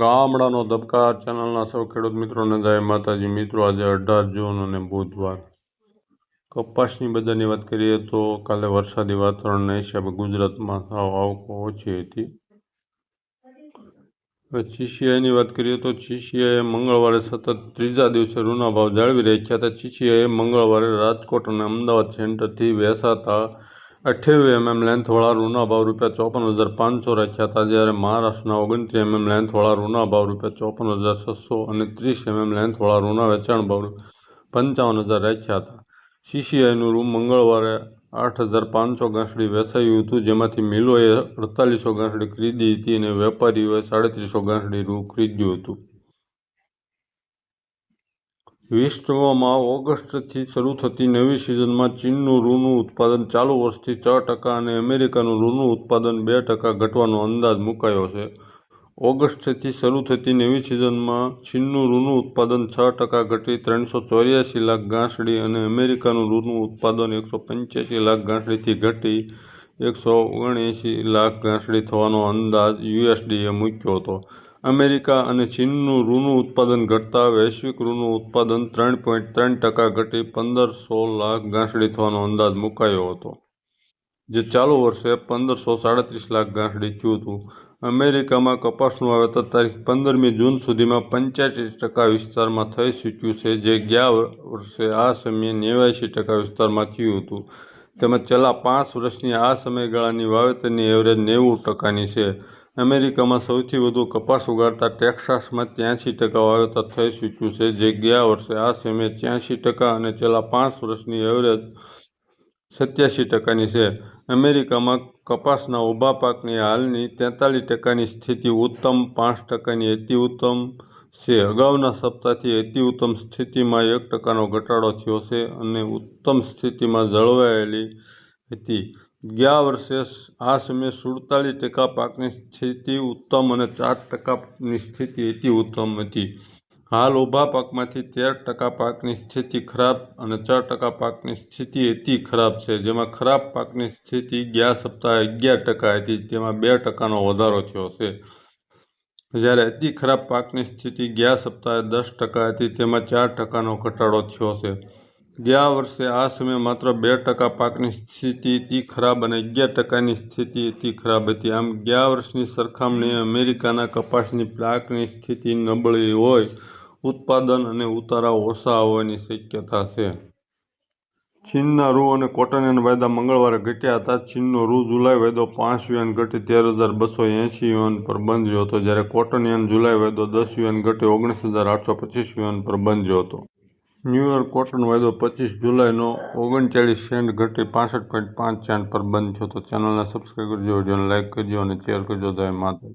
ગામડાનો ધબકાર ચેનલના સૌ ખેડૂત મિત્રોને જય માતાજી. મિત્રો, આજે અઢાર જૂન અને બુધવાર. કપાસની બજારની વાત કરીએ તો કાલે વરસાદી વાતાવરણના હિસાબે ગુજરાતમાં સાવ આવકો ઓછી હતી. હવે ચીસીઆઈની વાત કરીએ તો ચીસીઆઈએ મંગળવારે સતત ત્રીજા દિવસે ઋણા ભાવ જાળવી રહ્યા હતા. ચીસીઆઈએ મંગળવારે રાજકોટ અને અમદાવાદ સેન્ટરથી વેસાતા અઠ્યાવીસ એમએમ લેન્થવાળા રૂના ભાવ રૂપિયા ચોપન હજાર પાંચસો રાખ્યા હતા, જ્યારે મહારાષ્ટ્રના ઓગણત્રીસ એમએમ લેન્થવાળા રૂના ભાવ રૂપિયા ચોપન હજાર છસો અને ત્રીસ એમએમ લેન્થવાળા રૂના વેચાણ ભાવ પંચાવન હજાર રાખ્યા હતા. સીસીઆઈનું રૂમ મંગળવારે આઠ હજાર પાંચસો ગાંસડી વેચાયું હતું, જેમાંથી મિલોએ અડતાલીસો ગાંસડી ખરીદી હતી અને વેપારીઓએ સાડત્રીસો ગાંસડી રૂ ખરીદ્યું હતું. વિશ્વમાં ઓગસ્ટથી શરૂ થતી નવી સિઝનમાં ચીનનું રૂનું ઉત્પાદન ચાલુ વર્ષથી છ ટકા અને અમેરિકાનું રૂનું ઉત્પાદન બે ટકા ઘટવાનો અંદાજ મુકાયો છે. ઓગસ્ટથી શરૂ થતી નવી સિઝનમાં ચીનનું રૂનું ઉત્પાદન છ ટકા ઘટી ત્રણસો ચોર્યાસી લાખ ગાંસડી અને અમેરિકાનું રૂનું ઉત્પાદન એકસો પંચ્યાસી લાખ ગાંસડીથી ઘટી એકસો ઓગણએંસી લાખ ગાંસડી થવાનો અંદાજ યુએસડીએ મૂક્યો હતો. અમેરિકા અને ચીનનું રૂનું ઉત્પાદન ઘટતા વૈશ્વિક રૂનું ઉત્પાદન ત્રણ પોઈન્ટ ત્રણ ટકા ઘટી પંદરસો લાખ ગાંસડી થવાનો અંદાજ મુકાયો હતો, જે ચાલુ વર્ષે પંદરસો સાડત્રીસ લાખ ગાંસડી થયું હતું. અમેરિકામાં કપાસનું વાવેતર તારીખ પંદરમી જૂન સુધીમાં પંચ્યાસી ટકા વિસ્તારમાં થઈ ચૂક્યું છે, જે ગયા વર્ષે આ સમયે નેવ્યાસી ટકા વિસ્તારમાં થયું હતું. તેમજ છેલ્લા પાંચ વર્ષની આ સમયગાળાની વાવેતરની એવરેજ નેવું ટકાની છે. અમેરિકામાં સૌથી વધુ કપાસ ઉગાડતા ટેક્સાસમાં ત્યાંસી ટકા વાવેતર થઈ ચૂક્યું છે, જે ગયા વર્ષે આ સમયે ત્યાંસી ટકા અને છેલ્લા પાંચ વર્ષની એવરેજ સત્યાસી ટકાની છે. અમેરિકામાં કપાસના ઊભા પાકની હાલની તેતાલીસ ટકાની સ્થિતિ ઉત્તમ, પાંચ ટકાની અતિ ઉત્તમ છે. અગાઉના સપ્તાહથી અતિ ઉત્તમ સ્થિતિમાં એક ટકાનો ઘટાડો થયો છે અને ઉત્તમ સ્થિતિમાં જળવાયેલી હતી. ગયા વર્ષે આ સમયે સુડતાલીસ ટકા પાકની સ્થિતિ ઉત્તમ અને ચાર ટકાની સ્થિતિ અતિ ઉત્તમ હતી. હાલ ઊભા પાકમાંથી તેર ટકા પાકની સ્થિતિ ખરાબ અને ચાર ટકા પાકની સ્થિતિ અતિ ખરાબ છે. જેમાં ખરાબ પાકની સ્થિતિ ગયા સપ્તાહે અગિયાર ટકા હતી. તેમાં બે ટકાનો વધારો થયો છે. જ્યારે અતિ ખરાબ પાકની સ્થિતિ ગયા સપ્તાહે દસ ટકા હતી. તેમાં ચાર ટકાનો ઘટાડો થયો છે. ગયા વર્ષે આ સમયે માત્ર બે ટકા પાકની સ્થિતિ હતી ખરાબ અને અગિયાર ટકાની સ્થિતિ હતી ખરાબ હતી. આમ ગયા વર્ષની સરખામણીએ અમેરિકાના કપાસની પાકની સ્થિતિ નબળી હોય, ઉત્પાદન અને ઉતારા ઓછા આવવાની શક્યતા છે. ચીનના રૂ અને કોટન વાયદા મંગળવારે ઘટ્યા હતા. ચીનનો રૂ જુલાઈ વાયદો પાંચ યુએન ઘટી તેર હજાર બસો એંશી યુએન પર બંધ્યો હતો, જ્યારે કોટન યુએન જુલાઈ વાયદો દસ યુએન ઘટી ઓગણીસ હજાર આઠસો પચીસ યુએન પર બંધ્યો હતો. ન્યૂયોર્ક કોટન વાયદો પચીસ જુલાઈનો ઓગણચાળીસ સેન્ટ ઘટી પાસઠ પોઈન્ટ પાંચ સેન્ટ પર બંધ થયો. તો ચેનલને સબસ્ક્રાઈબ કરજો વિડીયોને લાઇક કરજો અને શેર કરજો જય માતા